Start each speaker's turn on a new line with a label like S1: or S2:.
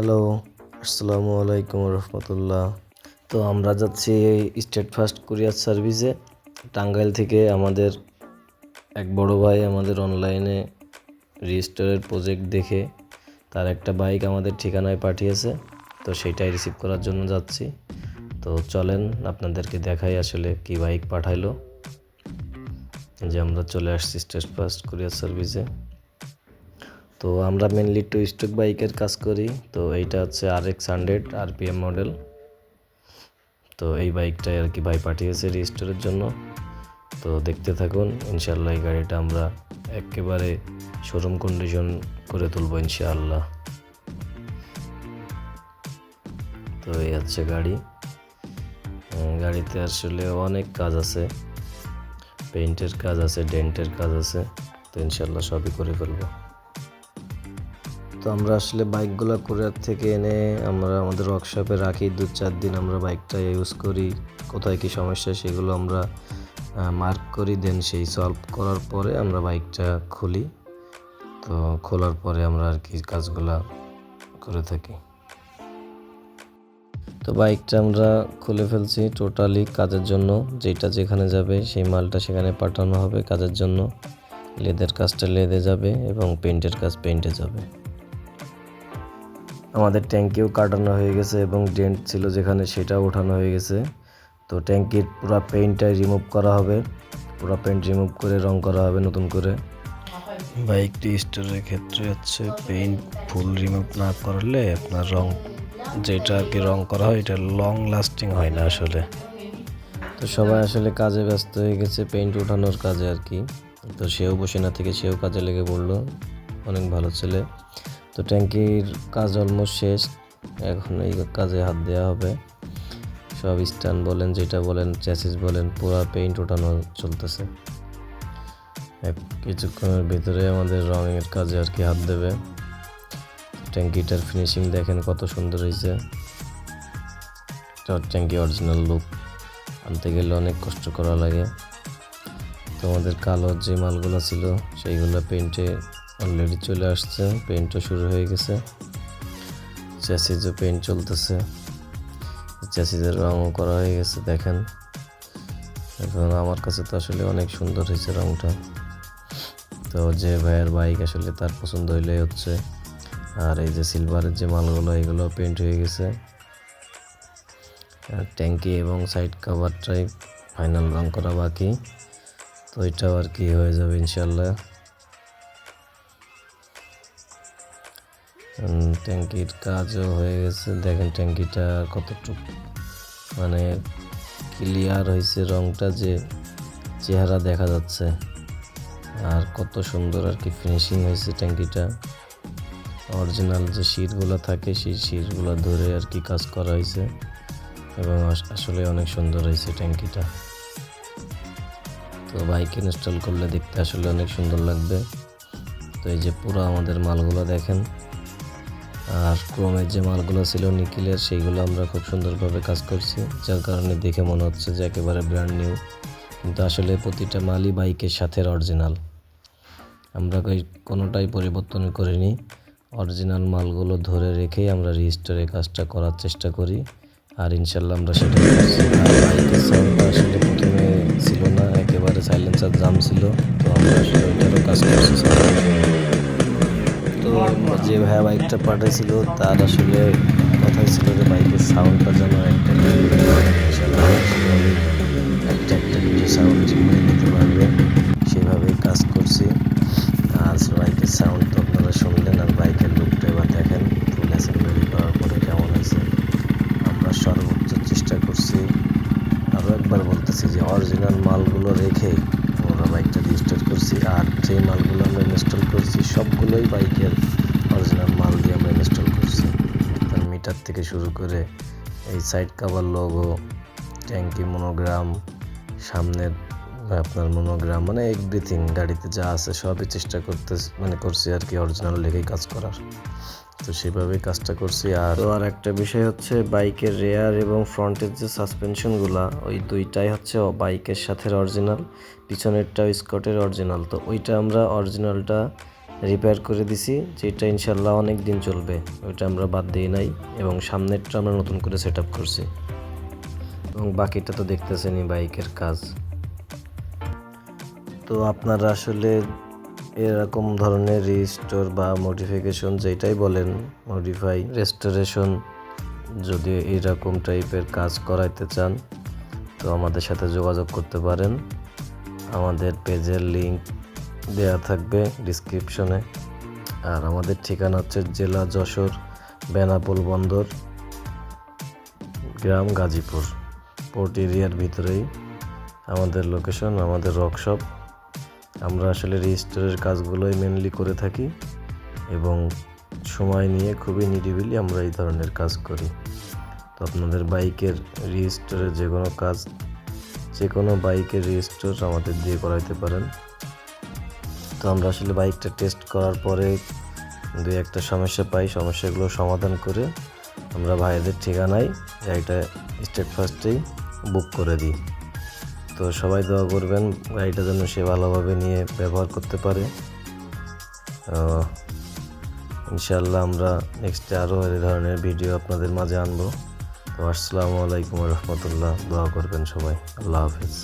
S1: Hello, আসসালামু আলাইকুম রহমতুল্লাহ। তো আমরা যাচ্ছি এই স্টেট ফার্স্ট কুরিয়ার সার্ভিসে টাঙ্গাইল থেকে আমাদের এক বড় ভাই আমাদের অনলাইনে রেজিস্টারের প্রজেক্ট দেখে তার একটা বাইক আমাদের ঠিকানায় পাঠিয়েছে। তো সেইটাই রিসিভ করার জন্য যাচ্ছি। তো চলেন, আপনাদেরকে দেখাই আসলে কি বাইক পাঠাইলো। যে আমরা চলে আসছি স্টেট ফার্স্ট কুরিয়ার সার্ভিসে তো আমরা মেনলি টু স্ট্রোক বাইকের কাজ করি। তো এইটা হচ্ছে আর এক্স হান্ড্রেড আরপিএম মডেল তো এই বাইকটাই আর কি ভাই পাঠিয়েছে রেজিস্টোরের জন্য। তো দেখতে থাকুন ইনশাল্লাহ এই গাড়িটা আমরা একেবারে শোরুম কন্ডিশন করে তুলবো ইনশাআল্লাহ। তো এই হচ্ছে গাড়ি। গাড়িতে আসলে অনেক কাজ আছে। পেইন্টের কাজ আছে ডেন্টের কাজ আছে। তো ইনশাল্লাহ সবই করে ফেলব। আমরা আসলে বাইকগুলো কোরিয়ার থেকে এনে আমরা আমাদের ওয়ার্কশপে রাখি দু চার দিন আমরা বাইকটা ইউজ করি, কোথায় কী সমস্যা সেগুলো আমরা মার্ক করি দেন সেই সলভ করার পরে আমরা বাইকটা খুলি। তো খোলার পরে আমরা আর কি কাজগুলো করে থাকি। তো বাইকটা আমরা খুলে ফেলছি টোটালি কাজের জন্য। যেটা যেখানে যাবে সেই মালটা সেখানে পাঠানো হবে কাজের জন্য। লেদের কাজটা লেদে যাবে এবং পেন্টের কাজ পেন্টে যাবে। আমাদের ট্যাঙ্কিও কাটানো হয়ে গেছে এবং ডেন্ট ছিল যেখানে সেটাও ওঠানো হয়ে গেছে। তো ট্যাঙ্কির পুরো পেইন্টটাই রিমুভ করা হবে। পুরো পেইন্ট রিমুভ করে রং করা হবে নতুন করে। বাইকটি স্টোরের ক্ষেত্রে হচ্ছে পেইন্ট ফুল রিমুভ না করলে আপনার রং যেটা আর কি রং করা হয়, এটা লং লাস্টিং হয় না আসলে। তো সবাই আসলে কাজে ব্যস্ত হয়ে গেছে পেইন্ট ওঠানোর কাজে আর কি। তো সেও বসে না থেকে সেও কাজে লেগে পড়ল। অনেক ভালো ছেলে। তো ট্যাঙ্কির কাজ অলমোস্ট শেষ। এখন এই কাজে হাত দেওয়া হবে। সব স্ট্যান্ড বলেন, যেটা বলেন চ্যাসিস বলেন, পুরো পেইন্ট ওঠানো চলতেছে। কিছুক্ষণের ভিতরে আমাদের রঙের কাজে আর কি হাত দেবে। ট্যাঙ্কিটার ফিনিশিং দেখেন কত সুন্দর হয়েছে। ট্যাঙ্কি অরিজিনাল লুক আনতে গেলে অনেক কষ্ট করা লাগে। তো আমাদের কালো যে মালগুলো ছিল, সেইগুলো পেন্টে অলরেডি চলে আসছে পেন্টও শুরু হয়ে গেছে। চ্যাসিজও পেন্ট চলতেছে। চ্যাসিজের রঙও করা হয়ে গেছে, দেখেন। এখন আমার কাছে তো আসলে অনেক সুন্দর হয়েছে রঙটা তো যে ভাইয়ের বাইক আসলে তার পছন্দ হইলেই হচ্ছে। আর এই যে সিলভারের যে মালগুলো, এগুলো পেন্ট হয়ে গেছে। আর ট্যাঙ্কি এবং সাইড কাভারটাই ফাইনাল রং করা বাকি। তো এটাও আর কি হয়ে যাবে ইনশাল্লাহ ট্যাঙ্কির কাজও হয়ে গেছে। দেখেন ট্যাঙ্কিটা কতটুকু মানে ক্লিয়ার হয়েছে রংটা যে চেহারা দেখা যাচ্ছে। আর কত সুন্দর আর কি ফিনিশিং হয়েছে ট্যাঙ্কিটা। অরিজিনাল যে শিরগুলো থাকে, সেই শিরগুলো ধরে আর কি কাজ করা হয়েছে। এবং আসলে অনেক সুন্দর হয়েছে ট্যাঙ্কিটা। তো বাইক ইনস্টল করলে দেখতে আসলে অনেক সুন্দর লাগবে। তো এই যে পুরো আমাদের মালগুলো দেখেন। আর ক্রোমের যে মালগুলো ছিল নিকিলের সেইগুলো আমরা খুব সুন্দরভাবে কাজ করছি, যার কারণে দেখে মনে হচ্ছে যে একেবারে ব্র্যান্ড নিউ কিন্তু আসলে প্রতিটা মালই বাইকের সাথে অরিজিনাল আমরা কোনোটাই পরিবর্তন করিনি। অরিজিনাল মালগুলো ধরে রেখেই আমরা রেজিস্টারে কাজটা করার চেষ্টা করি। আর ইনশাল্লাহ আমরা সেটা করছি। আর বাইকের আসলে প্রথমে ছিল না, একেবারে সাইলেন্সার জাম ছিল। তো আমরা আসলে ওইটারও কাজ করছি। যে ভাইয়া বাইকটা পাঠিয়েছিল তার আসলে কথাই ছিল যে বাইকের সাউন্ডটা যেন একটা একটা একটা করে সাউন্ড করে নিতে পারবে। সেভাবেই কাজ করছি। আর বাইকের সাউন্ড তো আপনারা শুনলেন, আর বাইকের লুকটা এবার দেখেন, ফুল অ্যাসেম্বলি করার পরে কেমন হয়েছে। আমরা সর্বোচ্চ চেষ্টা করছি। আরও একবার বলতেছি যে অরিজিনাল মালগুলো রেখেই আমরা বাইকটা রেজিস্টার করছি, আর যে মালগুলো আমরা ইনস্টল করছি, সবগুলোই বাইকের অরিজিনাল মাল দিয়ে আমরা ইনস্টল করছি। তার মিটার থেকে শুরু করে এই সাইড কাভার লোগো ট্যাঙ্কি মনোগ্রাম সামনের আপনার মনোগ্রাম মানে এভরিথিং গাড়িতে যা আছে সবই চেষ্টা করতে মানে করছি আর কি অরিজিনাল লেগেই কাজ করার। তো সেভাবেই কাজটা করছি আর আর একটা বিষয় হচ্ছে বাইকের রেয়ার এবং ফ্রন্টের যে সাসপেনশনগুলা ওই দুইটাই হচ্ছে বাইকের সাথে অরিজিনাল পিছনেরটাও স্কটের অরিজিনাল তো ওইটা আমরা অরিজিনালটা রিপেয়ার করে দিছি, যেটা ইনশাল্লাহ অনেক দিন চলবে। ওইটা আমরা বাদ দিই নাই এবং সামনেরটা আমরা নতুন করে সেট আপ করছি। এবং বাকিটা তো দেখতেছেনই বাইকের কাজ। তো আপনারা আসলে এরকম ধরনের রিস্টোর বা মডিফিকেশন যেটাই বলেন মডিফাই রেস্টোরেশন যদি এরকম টাইপের কাজ করাইতে চান, তো আমাদের সাথে যোগাযোগ করতে পারেন। আমাদের পেজের লিংক দেয়া থাকবে ডিসক্রিপশনে আর আমাদের ঠিকানা হচ্ছে জেলা যশোর, বেনাপোল বন্দর, গ্রাম গাজীপুর। পোর্ট এরিয়ার ভিতরেই আমাদের লোকেশন আমাদের ওয়ার্কশপ আমরা আসলে রেজিস্টারের কাজগুলোই মেনলি করে থাকি এবং সময় নিয়ে খুবই নিরিবিলি আমরা এই ধরনের কাজ করি। তো আপনাদের বাইকের রেজিস্টারের যে কোনো কাজ যে কোনো বাইকের রেজিস্টার আমাদের দিয়ে করাইতে পারেন। তো আমরা আসলে বাইকটা টেস্ট করার পরে দুই একটা সমস্যা পাই, সমস্যাগুলো সমাধান করে আমরা ভাইদের ঠিকানায় গাড়িটা স্টেট ফার্স্টেই বুক করে দিই। তো সবাই দোয়া করবেন গাড়িটা যেন সে ভালোভাবে নিয়ে ব্যবহার করতে পারে। ইনশাল্লাহ আমরা নেক্সটে আরও এই ধরনের ভিডিও আপনাদের মাঝে আনব। তো আসসালামু আলাইকুম রহমতুল্লাহ। দোয়া করবেন সবাই। আল্লাহ হাফিজ।